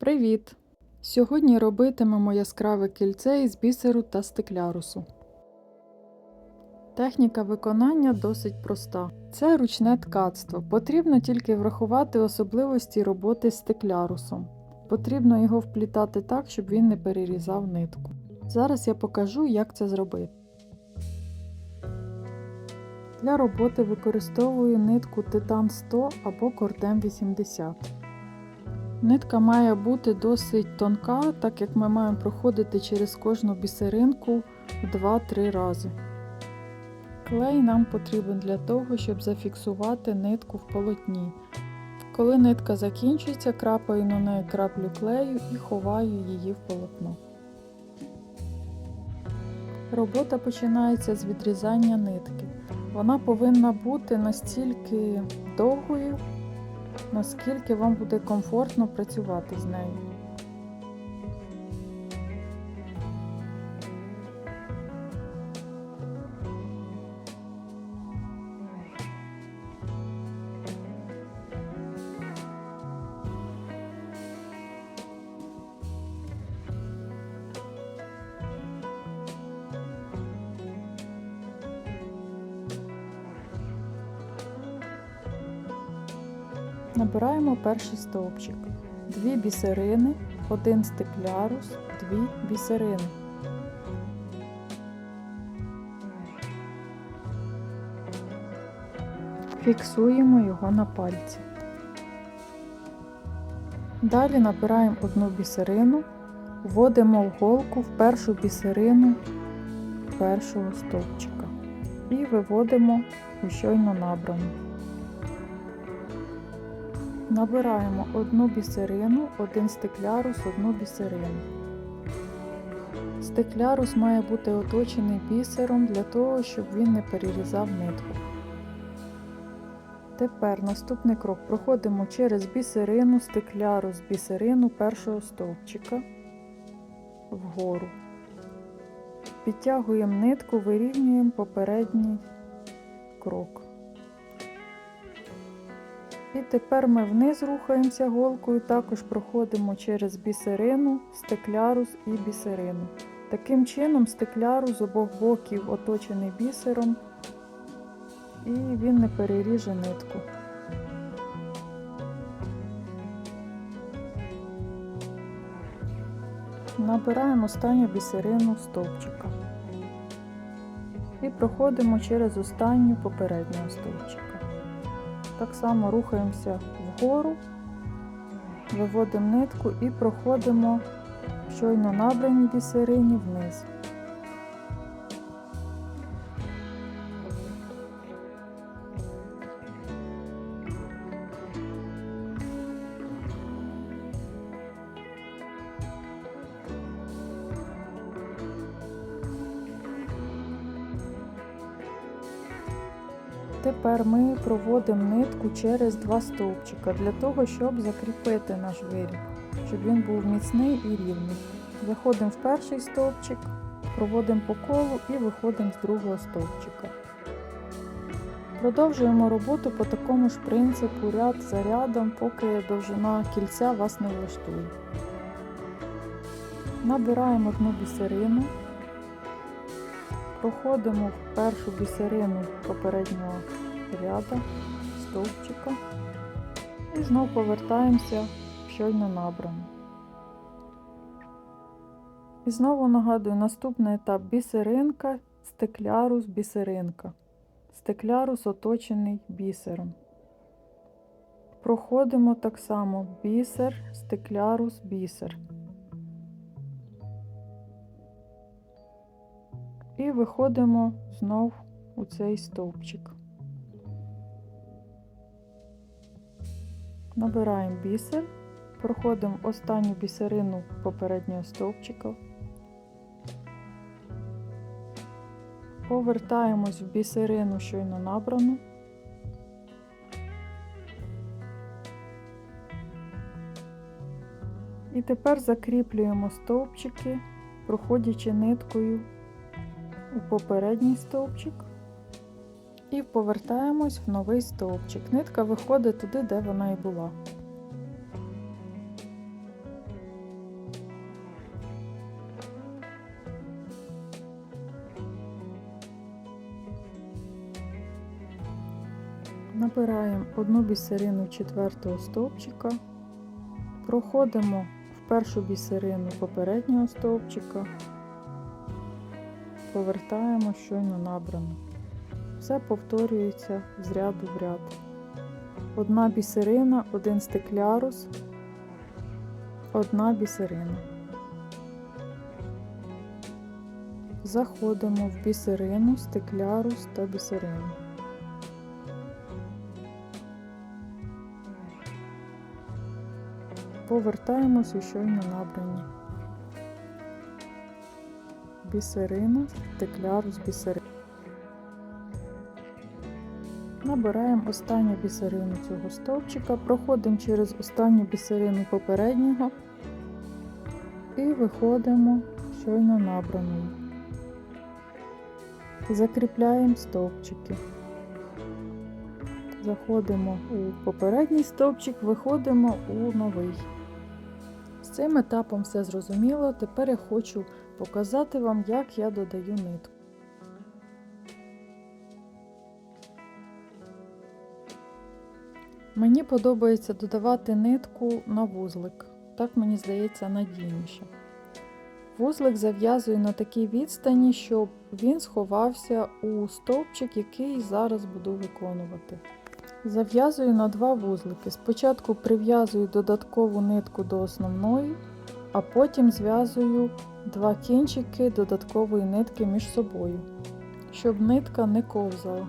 Привіт! Сьогодні робитимемо яскраве кільце із бісеру та стеклярусу. Техніка виконання досить проста. Це ручне ткацтво. Потрібно тільки врахувати особливості роботи з стеклярусом. Потрібно його вплітати так, щоб він не перерізав нитку. Зараз я покажу, як це зробити. Для роботи використовую нитку Титан 100 або Кордем 80. Нитка має бути досить тонка, так як ми маємо проходити через кожну бісеринку 2-3 рази. Клей нам потрібен для того, щоб зафіксувати нитку в полотні. Коли нитка закінчується, крапаю на неї краплю клею і ховаю її в полотно. Робота починається з відрізання нитки. Вона повинна бути настільки довгою, наскільки вам буде комфортно працювати з нею. Набираємо перший стовпчик, дві бісерини, один стеклярус, дві бісерини. Фіксуємо його на пальці. Далі набираємо одну бісерину, вводимо в голку в першу бісерину першого стовпчика і виводимо у щойно набрану. Набираємо одну бісерину, один стеклярус, одну бісерину. Стеклярус має бути оточений бісером для того, щоб він не перерізав нитку. Тепер наступний крок проходимо через бісерину, стеклярус, бісерину першого стовпчика вгору. Підтягуємо нитку, вирівнюємо попередній крок. І тепер ми вниз рухаємося голкою, також проходимо через бісерину, стеклярус і бісерину. Таким чином стеклярус з обох боків оточений бісером, і він не переріже нитку. Набираємо останню бісерину стовпчика і проходимо через останню попереднього стовпчика. Так само рухаємося вгору, виводимо нитку і проходимо щойно набрані бісерині вниз. Тепер ми проводимо нитку через два стовпчика для того, щоб закріпити наш виріб, щоб він був міцний і рівний. Заходимо в перший стовпчик, проводимо по колу і виходимо з другого стовпчика. Продовжуємо роботу по такому ж принципу ряд за рядом, поки довжина кільця вас не влаштує. Набираємо одну бісерину, проходимо в першу бісерину попереднього ряда, стовпчика і знову повертаємося в щойно набрану. І знову нагадую, наступний етап бісеринка, стеклярус, бісеринка. Стеклярус оточений бісером. Проходимо так само бісер, стеклярус, бісер. І виходимо знов у цей стовпчик. Набираємо бісер, проходимо останню бісерину попереднього стовпчика, повертаємось в бісерину щойно набрану. І тепер закріплюємо стовпчики, проходячи ниткою у попередній стовпчик і повертаємось в новий стовпчик. Нитка виходить туди, де вона і була. Набираємо одну бісерину четвертого стовпчика, проходимо в першу бісерину попереднього стовпчика повертаємо щойно набрано. Все повторюється з ряду в ряд. Одна бісерина, один стеклярус, одна бісерина. Заходимо в бісерину, стеклярус та бісерину. Повертаємось у щойно набрані. Бісерина, стеклярус, бісерина. Набираємо останню бісерину цього стовпчика, проходимо через останню бісерину попереднього і виходимо щойно набраною. Закріпляємо стовпчики. Заходимо у попередній стовпчик, виходимо у новий. З цим етапом все зрозуміло. Тепер я хочу показати вам, як я додаю нитку. Мені подобається додавати нитку на вузлик. Так мені здається надійніше. Вузлик зав'язую на такій відстані, щоб він сховався у стовпчик, який зараз буду виконувати. Зав'язую на два вузлики. Спочатку прив'язую додаткову нитку до основної, а потім зв'язую два кінчики додаткової нитки між собою, щоб нитка не ковзала.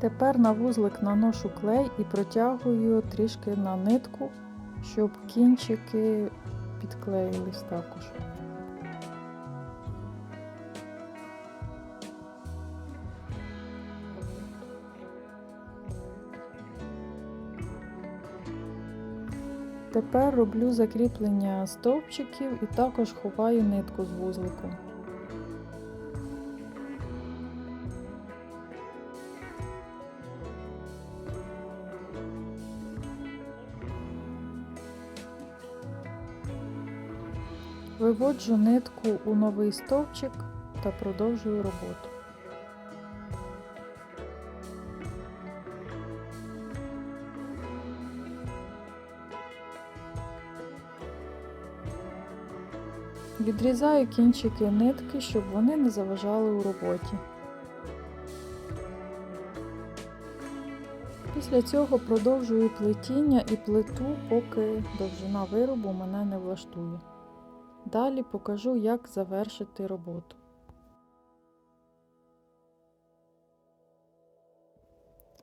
Тепер на вузлик наношу клей і протягую трішки на нитку, щоб кінчики підклеїлись також. Тепер роблю закріплення стовпчиків і також ховаю нитку з вузликом. Виводжу нитку у новий стовпчик та продовжую роботу. Відрізаю кінчики нитки, щоб вони не заважали у роботі. Після цього продовжую плетіння і плету, поки довжина виробу мене не влаштує. Далі покажу, як завершити роботу.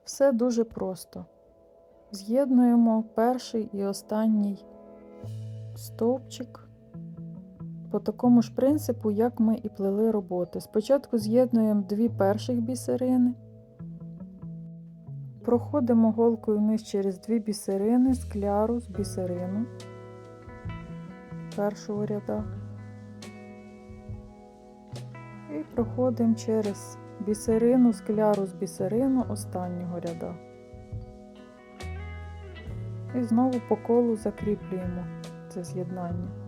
Все дуже просто. З'єднуємо перший і останній стовпчик по такому ж принципу, як ми і плели роботи. Спочатку з'єднуємо дві перших бісерини, проходимо голкою вниз через дві бісерини, скляру з бісерину першого ряда. І проходимо через бісерину, скляру з бісерину останнього ряда. І знову по колу закріплюємо це з'єднання.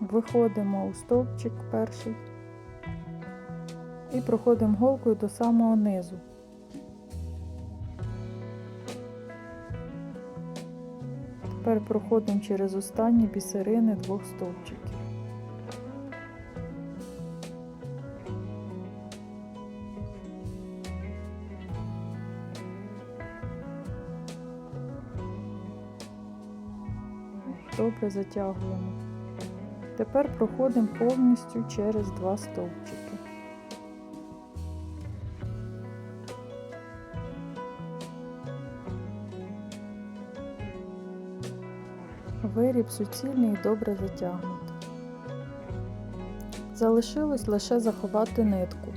Виходимо у стовпчик перший і проходимо голкою до самого низу. Тепер проходимо через останні бісерини двох стовпчиків. Добре затягуємо. Тепер проходимо повністю через два стовпчики. Виріб суцільний і добре затягнутий. Залишилось лише заховати нитку.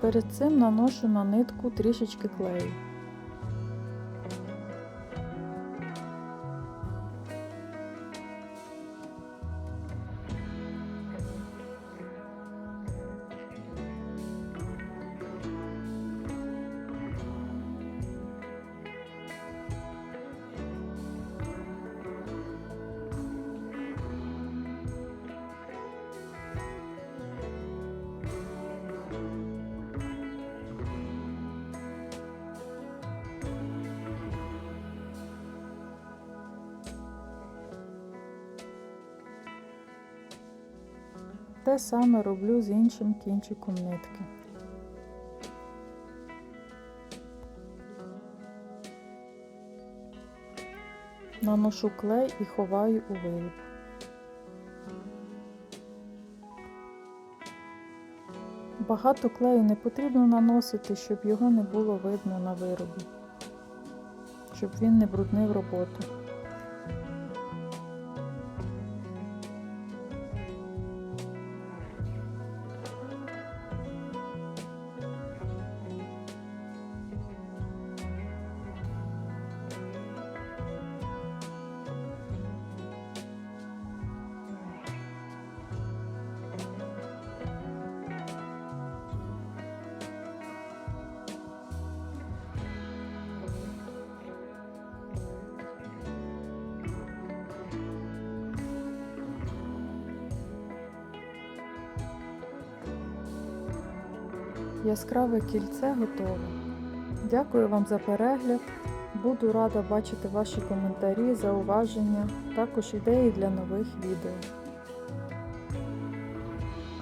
Перед цим наношу на нитку трішечки клею. Те саме роблю з іншим кінчиком нитки. Наношу клей і ховаю у виріб. Багато клею не потрібно наносити, щоб його не було видно на виробі, щоб він не бруднив роботу. Яскраве кільце готове. Дякую вам за перегляд. Буду рада бачити ваші коментарі, зауваження, також ідеї для нових відео.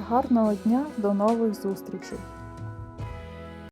Гарного дня, до нових зустрічей!